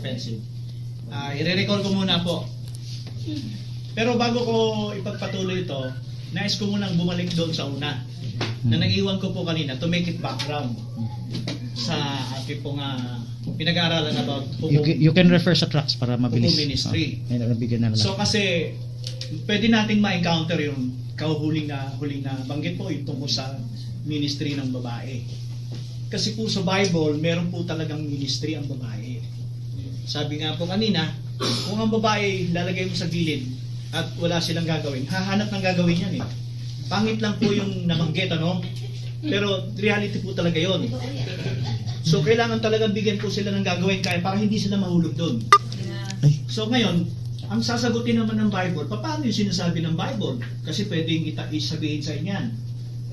Offensive. Ah, i-recall ko muna po. Pero bago ko ipagpatuloy ito, nais ko munang bumalik doon sa una na naiwan ko po kanina to make it background sa ating pong ah, pinag-aaralan about You, hukum. ca- you can refer sa tracks para mabilis. Ministry. Oh, ayun, nabigyan na lang. So kasi pwede nating ma-encounter yung kahuling na huling na banggit po yung tungkol sa ministry ng babae. Kasi po sa Bible, meron po talagang ministry ang babae. Sabi nga po kanina, kung ang babae lalagay mo sa gilid at wala silang gagawin, hahanap ng gagawin yan eh. Pangit lang po yung nabanggit, ano? Pero reality po talaga yon. So kailangan talagang bigyan po sila ng gagawin kaya para hindi sila mahulog doon. So ngayon, ang sasagutin naman ng Bible, pa- paano yung sinasabi ng Bible? Kasi pwedeng kita isabihin sa inyan.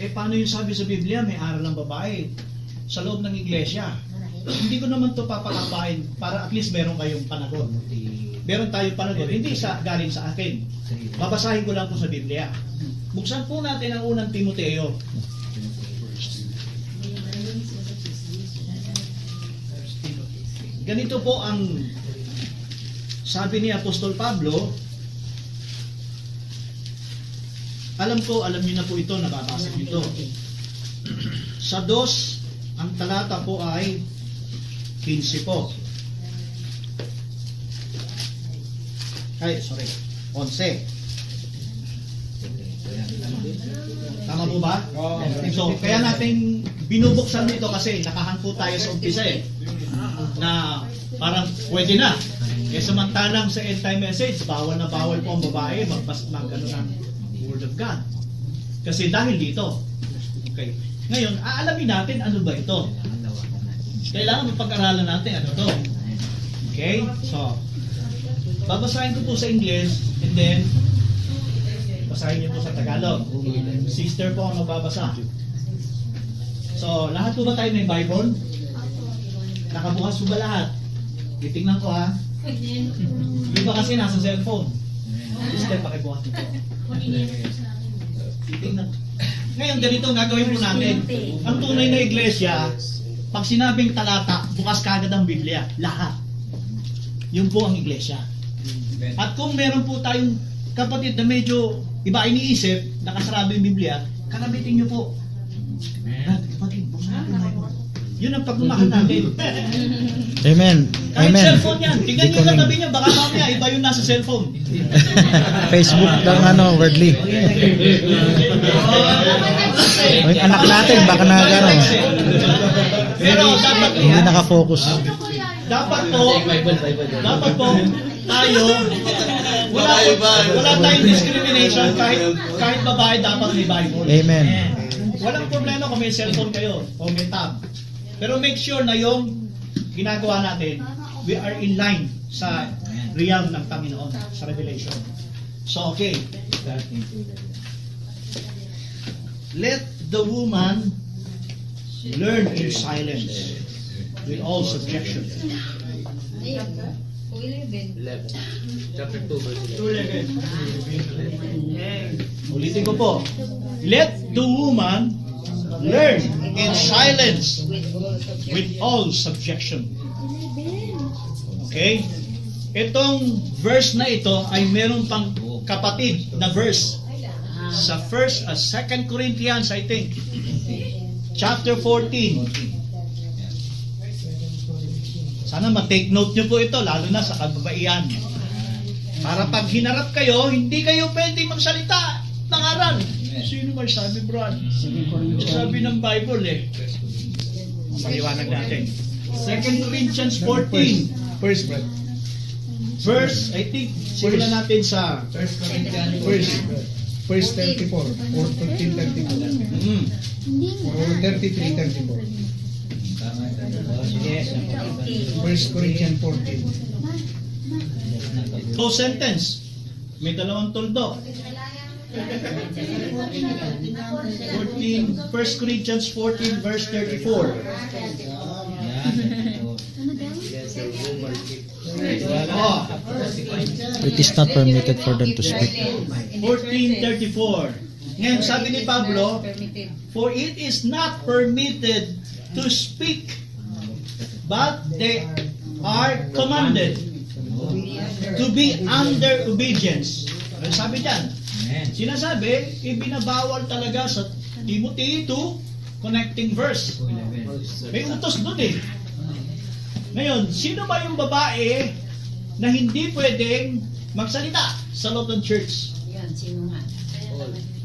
Eh paano yung sabi sa Biblia, may aral ng babae sa loob ng iglesia? Hindi ko naman to papakapain para at least meron kayong panagot. Meron tayong panagot, hindi sa galing sa akin. Babasahin ko lang po sa Biblia. Buksan po natin ang unang Timoteo. Ganito po ang sabi ni Apostol Pablo, alam ko, alam niyo na po ito, nababasa niyo ito. Sa dos, ang talata po ay 15 po. Ay, sorry, 11. Tama po ba? So, kaya natin binubuksan nito kasi nakahangko tayo sa umpisa eh. Na parang pwede na. Eh samantalang sa end time message, bawal na bawal po ang babae magbas mag ano ng word of God. Kasi dahil dito. Okay. Ngayon, aalamin natin ano ba ito. Kailangan mapag-aralan natin ano to. Okay? So, babasahin ko po sa English and then basahin niyo po sa Tagalog. Sister po ang magbabasa. So, lahat po ba tayo may Bible? Nakabukas po ba lahat? Titingnan ko ha. Iba kasi nasa cellphone. Sister, pakibukas nito. Titingnan. Ngayon, ganito ang gagawin po natin. Ang tunay na iglesia, pag sinabing talata, bukas kagad ang Biblia. Lahat. Yun po ang iglesia. At kung meron po tayong kapatid na medyo iba iniisip, nakasarado yung Biblia, kanabitin nyo po. Brad, kapatid, Bible. Yun ang pagmamahal natin. Amen. Kahit Amen. cellphone yan, tingnan yung katabi niya, baka mamaya iba yung nasa cellphone. Facebook lang ano, wordly. O yung anak natin, baka na gano'n. Pero dapat po, Hindi nakafocus. dapat po, dapat po, tayo, wala, wala tayong discrimination kahit kahit babae dapat may Bible. Amen. Walang problema kung may cellphone kayo o may tab. Pero make sure na yung ginagawa natin, we are in line sa realm ng Panginoon, sa Revelation. So, okay. Let the woman learn in silence with all subjection. Chapter 2, verse 11. Ulitin ko po. Let the woman learn in silence with all subjection. Okay? Itong verse na ito ay meron pang kapatid na verse sa first, uh, second Corinthians, I think. Chapter 14. Sana ma-take note nyo po ito, lalo na sa kababaihan. Para pag hinarap kayo, hindi kayo pwede magsalita ng aral. Sino ba sabi, Brad? Sabi ng Bible eh. Paliwanag natin. 2 Corinthians 14. First, Brad. Verse, I think, simulan natin sa First, Brad. First 34. Or 13, 34. mm, Or 33, 34. sige, First Corinthians 14. close sentence. May dalawang tuldo. 14, 1 Corinthians 14 verse 34. Oh, It is not permitted for them to speak. 1434. Ngayon, sabi ni Pablo, For it is not permitted to speak, but they are commanded to be under obedience. Ano sabi dyan? Sinasabi, ibinabawal talaga sa Timothy 2, connecting verse. May utos doon eh. Ngayon, sino ba yung babae na hindi pwedeng magsalita sa loob ng church? Yan, sino nga?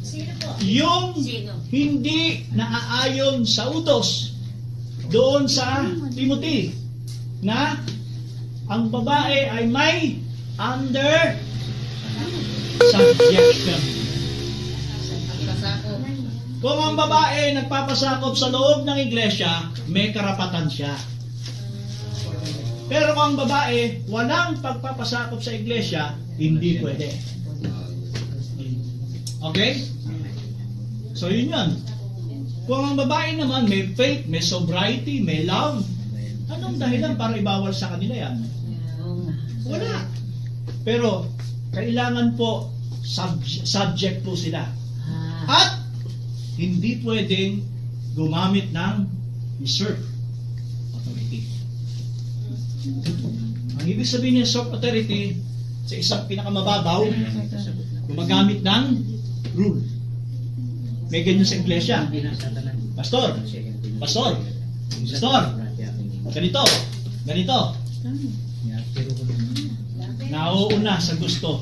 Sino po? Yung Sino? hindi naaayon sa utos doon sa Timothy na ang babae ay may under subjection. Kung ang babae nagpapasakop sa loob ng iglesia, may karapatan siya. Pero kung ang babae walang pagpapasakop sa iglesia, hindi pwede. Okay? So yun yun. Kung ang babae naman may faith, may sobriety, may love, anong dahilan para ibawal sa kanila yan? Wala. Pero kailangan po sub- subject po sila. At hindi pwedeng gumamit ng usurp authority. Ang ibig sabihin ng usurp authority sa isang pinakamababaw, gumagamit ng rule. May ganyan sa iglesia. Pastor, pastor, pastor, ganito, ganito. Nauuna sa gusto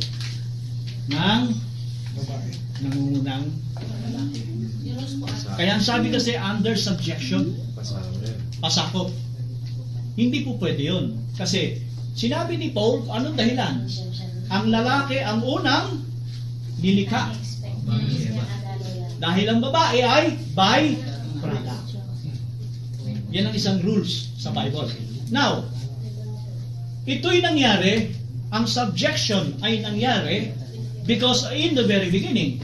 ng nangungunang. Kaya ang sabi kasi under subjection, pasakop. Hindi po pwede yun. Kasi sinabi ni Paul, anong dahilan? Ang lalaki ang unang nilikha. Dahil ang babae ay by product. Yan ang isang rules sa Bible. Now, ito'y nangyari, ang subjection ay nangyari because in the very beginning,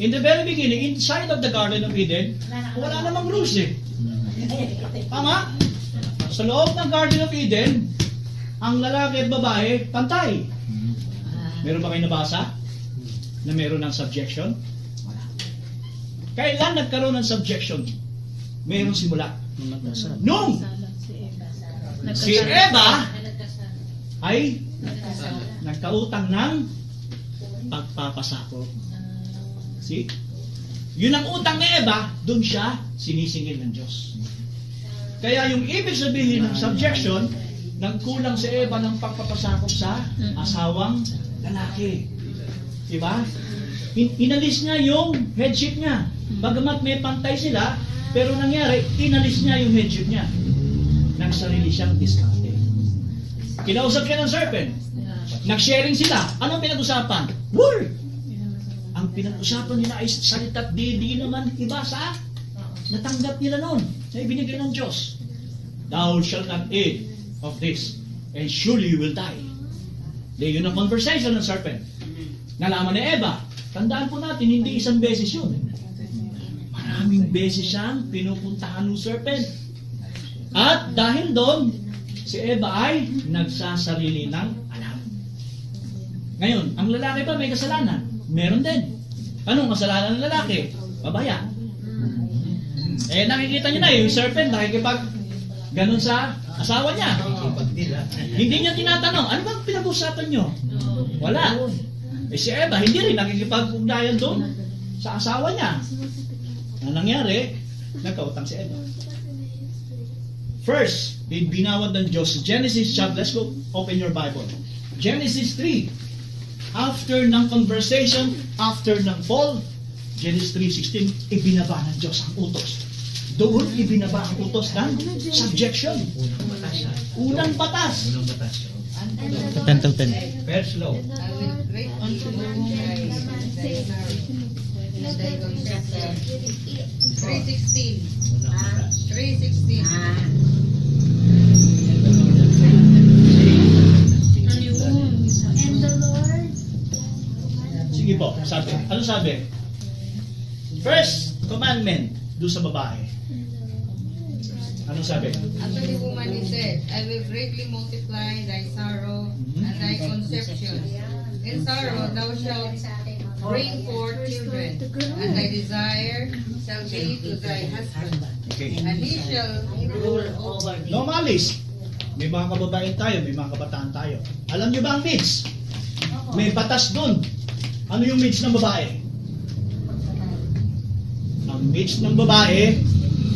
in the very beginning, inside of the Garden of Eden, wala namang rules eh. Tama? Sa loob ng Garden of Eden, ang lalaki at babae, pantay. ah, Meron ba kayo nabasa? Na meron ng subjection? Wala. Kailan nagkaroon ng subjection? Meron simula. Nung si Eva ay nagkautang ng pagpapasako. See? Yun ang utang ni Eva, doon siya sinisingil ng Diyos. Kaya yung ibig sabihin ng subjection, nagkulang si Eva ng pagpapasakop sa asawang lalaki. Diba? In- inalis niya yung headship niya. Bagamat may pantay sila, pero nangyari, inalis niya yung headship niya. Nagsarili siyang diskarte. Kinausap siya ng serpent. Nag-sharing sila. Anong pinag-usapan? Word! Ang pinag-usapan nila ay salita't di, di naman iba sa natanggap nila noon na ibinigay ng Diyos. Thou shalt not eat of this, and surely you will die. Di yun ang conversation ng serpent. Nalaman ni Eva. Tandaan po natin, hindi isang beses yun. Maraming beses siyang pinupuntahan ng serpent. At dahil doon, si Eva ay nagsasarili ng alam. Ngayon, ang lalaki ba may kasalanan? Meron din. Anong kasalanan ng lalaki? Babaya. Eh, nakikita niyo na yung serpent nakikipag ganun sa asawa niya. Hindi niya tinatanong, ano bang pinag-usapan niyo? Wala. Eh si Eva, hindi rin nakikipag-ugnayan doon sa asawa niya. Ang nangyari, nagkautang si Eva. First, di binawad ng Diyos. Genesis chapter, let's go open your Bible. Genesis 3. After ng conversation, after ng fall, Genesis 3.16, ibinaba ng Diyos ang utos. Doon ibinaba ang utos ng subjection. Unang batas. First law. Will break unto you chapter 316. Ah, 316. Ah. And the Lord Sige po, sabi. Ano sabi? First commandment do sa babae. Ano sabi? Unto the woman he said, I will greatly multiply thy sorrow and thy conception. In sorrow thou shalt bring forth children, and thy desire shall be to thy husband, Okay. and he shall rule over thee. No malice. May mga kababayan tayo, may mga kabataan tayo. Alam niyo ba ang needs? May batas doon. Ano yung needs ng babae? Ang needs ng babae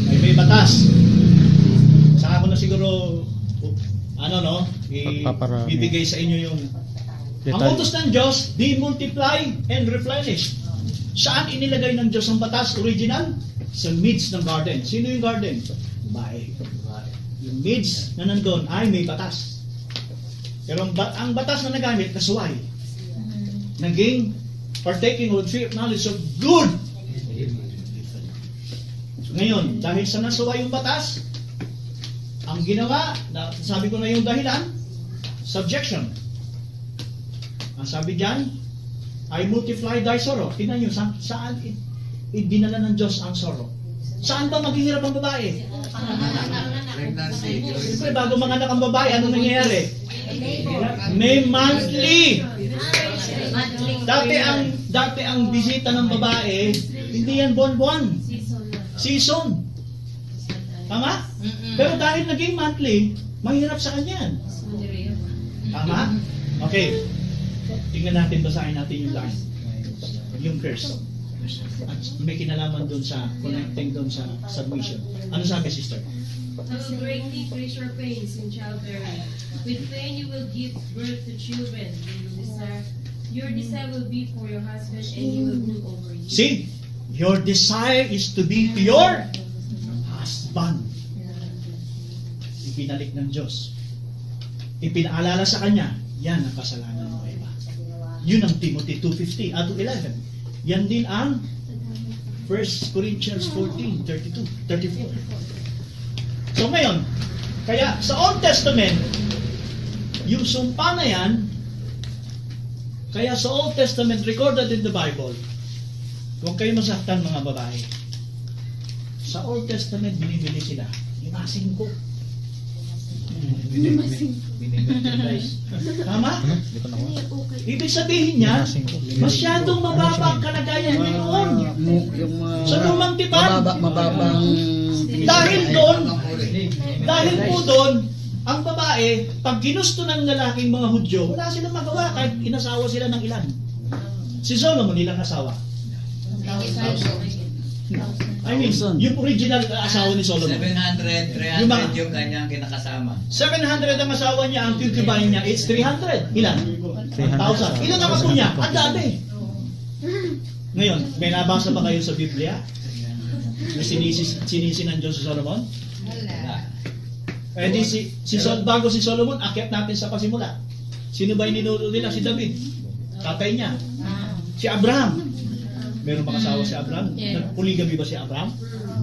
ay may batas. Saka ko na siguro ano no, Pagpaparami. bibigay sa inyo yung ang Detalye. utos ng Diyos, di multiply and replenish. Saan inilagay ng Diyos ang batas original? Sa midst ng garden. Sino yung garden? Babae. Yung midst na nandun ay may batas. Pero ang, ba- ang batas na nagamit, kasuway. Naging partaking of the tree of knowledge of good. Ngayon, dahil sa nasuway yung batas, ang ginawa, na, sabi ko na yung dahilan, subjection. Ang sabi diyan, I multiply thy sorrow. Tingnan nyo, saan, saan idinala ng Diyos ang sorrow? Saan ba maghihirap ang babae? Pregnancy. Siyempre, bago manganak ang babae, ano nangyayari? May monthly. Dati ang dati ang bisita ng babae, hindi yan buwan-buwan. Season. Tama? Mm-mm. Pero dahil naging monthly, mahirap sa kanya. Tama? Okay. Tingnan natin, basahin natin yung line. Yung curse. At may kinalaman doon sa connecting doon sa submission. Ano sabi, sister? I will greatly increase your pains in childbearing. With pain you will give birth to children. You will desire, your desire will be for your husband, and he will rule over you. See? Your desire is to be to your husband. Ipinalik ng Diyos. Ipinaalala sa Kanya, yan ang kasalanan mo, Eva. Yun ang Timothy 2.50 at 11. Yan din ang 1 Corinthians 14, 32, 34. So ngayon, kaya sa Old Testament, yung sumpa na yan, kaya sa Old Testament recorded in the Bible, Huwag kayo masaktan mga babae. Sa Old Testament, binibili sila. Yung asin ko. Tama? Ibig sabihin niya, masyadong mababa ang kalagayan niya noon. mga Sa lumang tipan. mababa, mababang Dahil doon, dahil po doon, ang babae, pag ginusto ng lalaking mga Hudyo, wala silang magawa kahit inasawa sila ng ilan. Si Solomon ilang asawa. I mean, yung original asawa ni Solomon. 700, 300 Yung mga- yung kanyang kinakasama. 700 ang asawa niya, ang concubine niya, it's 300. Ilan? 1,000. Ilan ang apo niya? Ang dami. Ngayon, may nabasa ba kayo sa Biblia? Na sinisi, sinisi ng Diyos si Solomon? Wala. Eh di si, si Sol, bago si Solomon, akyat natin sa pasimula. Sino ba yung nila? Si David. Tatay niya. Si Abraham. Meron ba kasawa si Abraham? Nagpuligami ba si Abraham?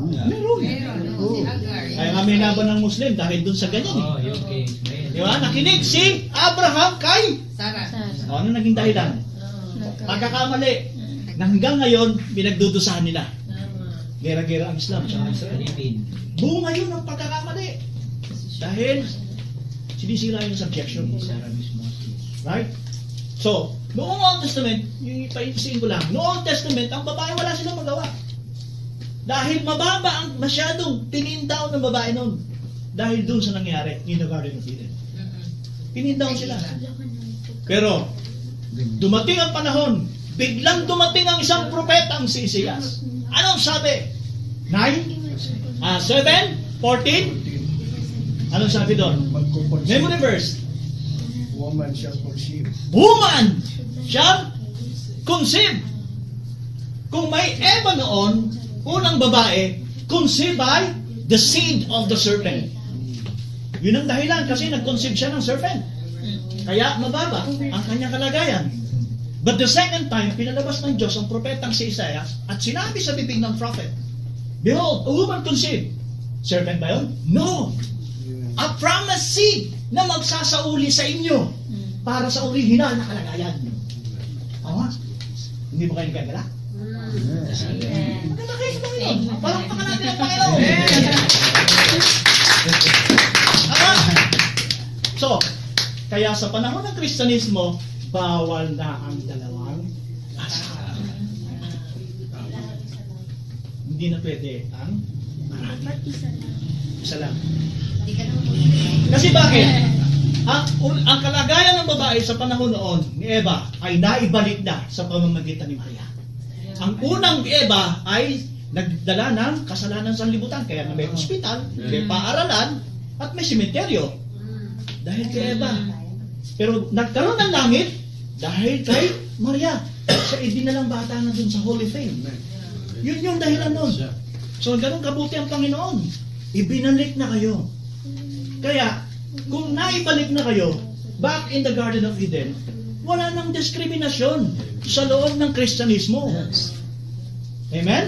Meron. Meron, no? Si Agar. Kaya nga may laban ng Muslim dahil dun sa ganyan eh. Oh, case. Di ba? Nakinig si Abraham kay... Sarah. O, ano naging dahilan? Pagkakamali. Na hanggang ngayon, pinagdudusahan nila. Gera-gera ang Islam sa Israel. Bunga yun ang pagkakamali. Dahil sinisira yung subjection. Right? So, noong Old Testament, yung ipaisiin ko lang, noong Old Testament, ang babae wala silang magawa. Dahil mababa ang masyadong tinindaw ng babae noon. Dahil doon sa nangyari in the Garden of Eden. Tinindaw sila. Pero, dumating ang panahon, biglang dumating ang isang propetang si Isaias. Anong sabi? 9? Ah, 7? 14? Anong sabi doon? Memory verse. Woman shall conceive. Woman shall conceive. Kung may Eva noon, unang babae, conceived by the seed of the serpent. Yun ang dahilan kasi nag-conceive siya ng serpent. Kaya mababa ang kanyang kalagayan. But the second time, pinalabas ng Diyos ang propetang si Isaiah at sinabi sa bibig ng prophet, Behold, a woman conceived. Serpent ba yun? No! A promised seed na magsasauli sa inyo para sa original na kalagayan. Tama? Hindi ba kayo nagkagala? Maganda kayo sa Panginoon. Palakpakan natin ang Panginoon. Tama? So, kaya sa panahon ng Kristyanismo, bawal na ang dalawang asawa. Hindi na pwede ang marami. Isa lang. Kasi bakit? Ang, un- ang kalagayan ng babae sa panahon noon ni Eva ay naibalik na sa pamamagitan ni Maria. Ang unang Eva ay nagdala ng kasalanan sa libutan. Kaya na may ospital, may paaralan, at may sementeryo. Dahil kay Eva. Pero nagkaroon ng langit dahil kay Maria. Siya idinalang bata na dun sa Holy Fame. Yun yung dahilan nun. So, ganun kabuti ang Panginoon. Ibinalik na kayo. Kaya, kung naibalik na kayo back in the Garden of Eden, wala nang diskriminasyon sa loob ng Kristyanismo. Amen?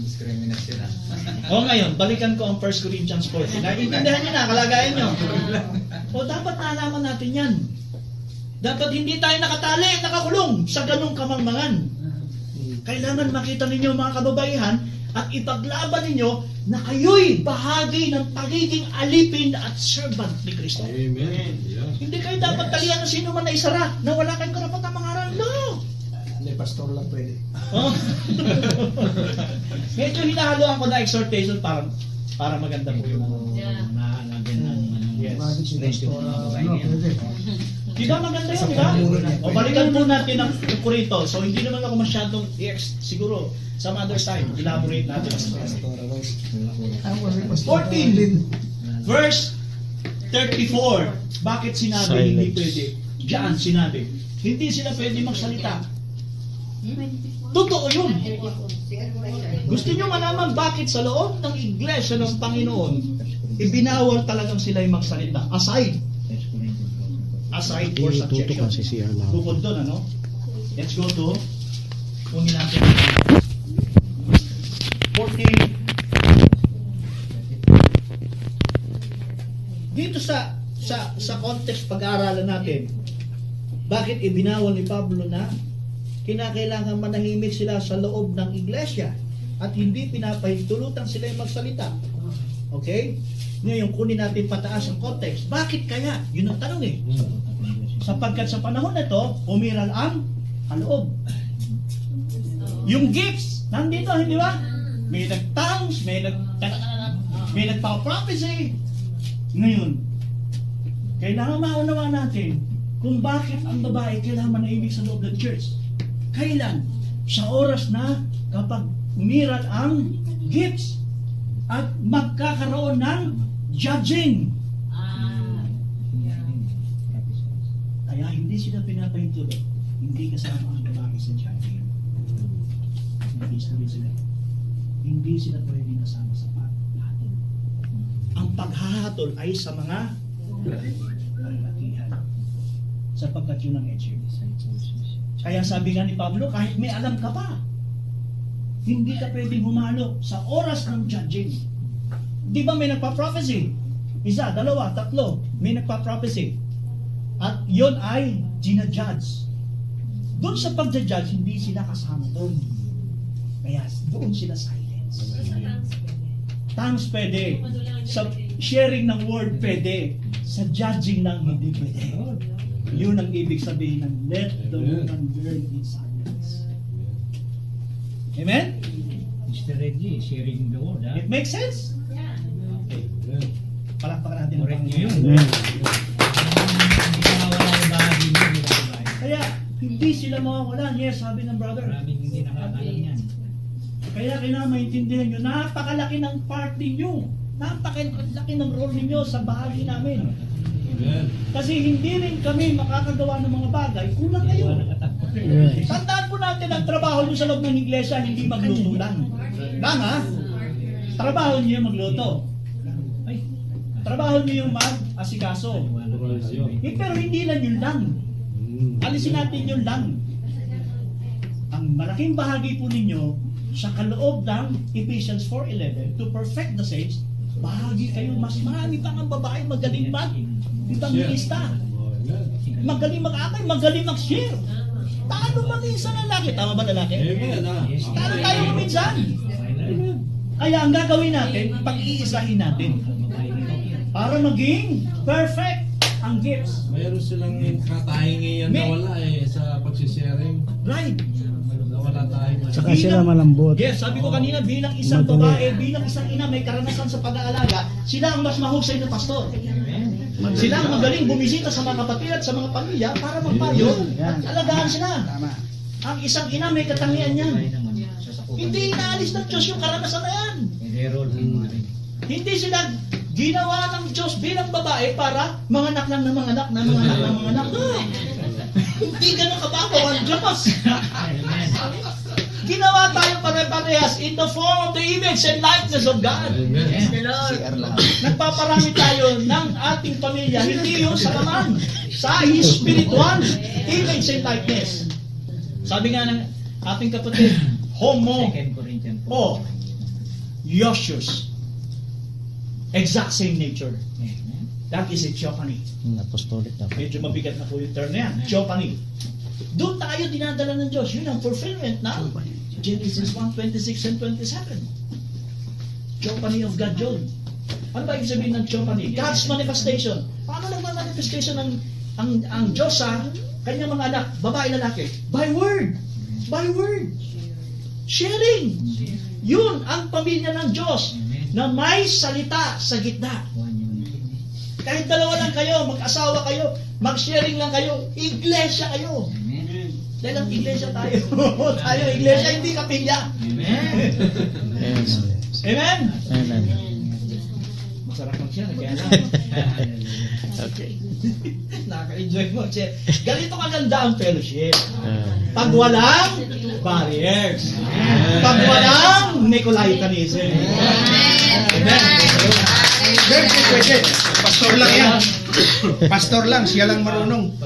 Discrimination na. O ngayon, balikan ko ang 1 Corinthians 14. Naiintindihan niyo na, kalagayan niyo. O dapat nalaman natin yan. Dapat hindi tayo nakatali, nakakulong sa ganong kamangmangan. Kailangan makita ninyo mga kababaihan at ipaglaban ninyo na kayo'y bahagi ng pagiging alipin at servant ni Kristo. Amen. Hindi kayo dapat talian ng sino man na isara na wala kayong karapatang mangaral. No! Hindi, pastor lang pwede. Oh. Medyo hinahaluan ko na exhortation para para maganda po yung Yeah. Nakalagyan ng ano. Yes. Bakit si pastor, ano, pwede. Di ba maganda yun, di ba? O balikan po natin ang kurito. So hindi naman ako masyadong i-ex, siguro some other time, elaborate natin. Pastor, ano. Ah, wala, pastor. 14. Verse 34. Bakit sinabi hindi pwede? Diyan sinabi. Hindi sila pwede magsalita. Totoo yun. Gusto nyo malaman bakit sa loob ng iglesia ng Panginoon, ibinawal talagang sila yung magsalita. Aside. Aside for Tutok subjection. kasi siya lang. Bukod doon, ano? Let's go to, kunin natin. 14. Dito sa sa sa context pag-aaralan natin, bakit ibinawal ni Pablo na kinakailangan manahimik sila sa loob ng iglesia at hindi pinapahintulutan sila yung magsalita. Okay? Ngayon, kunin natin pataas ang context. Bakit kaya? Yun ang tanong eh. Sapagkat sa panahon na ito, umiral ang kaloob. Yung gifts, nandito, hindi ba? May nag-tongues, may nag may nagpa-prophecy. Ngayon, kailangan maunawa natin kung bakit ang babae kailangan manahimik sa loob ng church. Kailan? Sa oras na kapag umiral ang gifts at magkakaroon ng judging. Kaya hindi sila pinapahintulot. Hindi kasama ang babae sa judging. Hindi sila sila. Hindi sila pwede kasama sa paghatol. Ang paghahatol ay sa mga kalalakihan. Sapagkat yun ang nature. Kaya sabi nga ni Pablo, kahit may alam ka pa, hindi ka pwedeng humalo sa oras ng judging. Di ba may nagpa-prophecy? Isa, dalawa, tatlo, may nagpa-prophecy. At yon ay ginajudge. Doon sa pagja-judge, hindi sila kasama doon. Kaya doon sila silence. Tongues pwede. Sa sharing ng word pwede. Sa judging ng hindi pwede. Yun ang ibig sabihin ng let the woman burn in silence. Amen? Mr. Reggie, sharing the word, ha? It makes sense? Okay. Palakpakan natin ang Correct Panginoon. babae? Kaya, hindi sila mawawala. Yes, sabi ng brother. Maraming hindi nakakalam yan. Kaya kailangan maintindihan nyo, napakalaki ng part ninyo. Napakalaki ng role ninyo sa bahagi namin. Kasi hindi rin kami makakagawa ng mga bagay, kulang kayo. Natin ang trabaho nyo sa loob ng iglesia, hindi magluto lang. Lang ha? Trabaho nyo yung magluto. Ay, trabaho nyo yung mag-asikaso. Eh, pero hindi lang yun lang. Alisin natin yun lang. Ang malaking bahagi po ninyo sa kaloob ng Ephesians 4.11 to perfect the saints, bahagi kayo, mas marami pa ang babae magaling mag ibangilista. Magaling mag-akay, magaling mag-share. Paano maging sa lalaki? Tama ba lalaki? Yes, Paano tayo minsan? Kaya ang gagawin natin, pag-iisahin natin para maging perfect. ang gifts. Mayroon silang katahingian na May- wala eh sa pagsisharing. Right. Nawala tayo. Saka sila malambot. Yes, sabi ko kanina, bilang isang babae, bilang isang ina may karanasan sa pag-aalaga, sila ang mas mahusay na pastor. Sila ang magaling bumisita sa mga kapatid at sa mga pamilya para magpayo at alagaan sila. Ang isang ina may katangian yan. Hindi inaalis ng Diyos yung karanasan na yan. Hindi sila ginawa ng Diyos bilang babae para manganak lang ng mga anak na mga anak ng mga anak. No. Hindi ganun kababaw ang Diyos. Ginawa tayo pare-parehas in the form of the image and likeness of God. Nagpaparami tayo ng ating pamilya, hindi yung sa laman, sa spiritual image and likeness. Sabi nga ng ating kapatid, homo o Yoshus. Exact same nature. That is a theophany. Apostolic na. Medyo mabigat na po yung term na yan. Theophany. Doon tayo dinadala ng Diyos. Yun ang fulfillment na Genesis 1, 26 and 27. Theophany of God yun. Ano ba ibig sabihin ng theophany? God's manifestation. Paano nagmamanifestation ng ang, ang Diyos sa kanyang mga anak, babae, lalaki? By word. By word. Sharing. Yun ang pamilya ng Diyos na may salita sa gitna. Kahit dalawa lang kayo, mag-asawa kayo, mag-sharing lang kayo, iglesia kayo. Dahil ang iglesia tayo. tayo iglesia, hindi kapilya. Amen? Amen. Masarap mag-share, kaya lang. Okay. Nakaka-enjoy mo. share. Ganito kaganda ang fellowship. Ah. Pag walang barriers. Pag walang Nicolaitanism. Amen. Pwede. Pastor lang yan. Pastor lang, siya lang marunong.